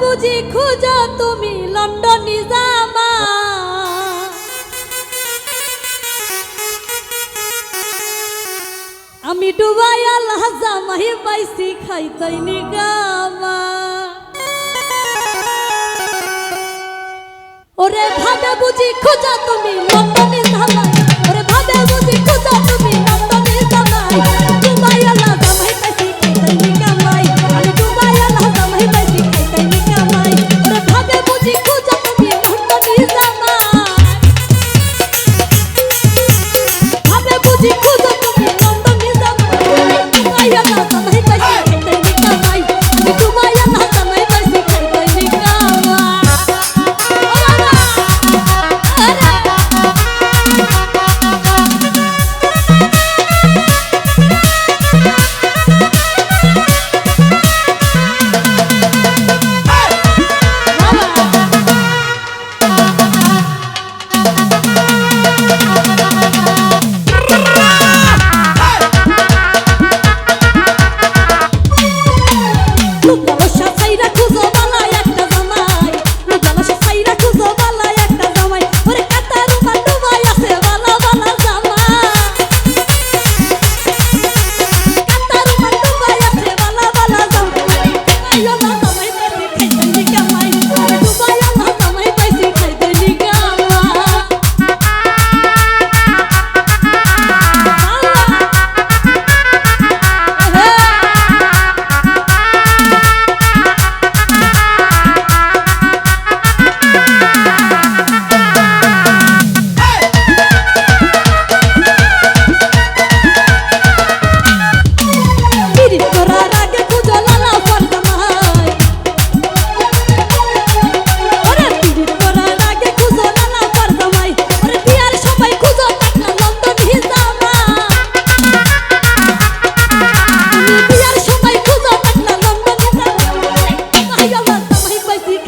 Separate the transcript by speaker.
Speaker 1: বুঝি খুঁজ তুমি লন্ডনে যাবা। আমি ডুবাই আল্লাহ জামাই পাইছি খাইতাই গামা ওরে ভাবে বুঝি খুঁজা তুমি লন্ডন decir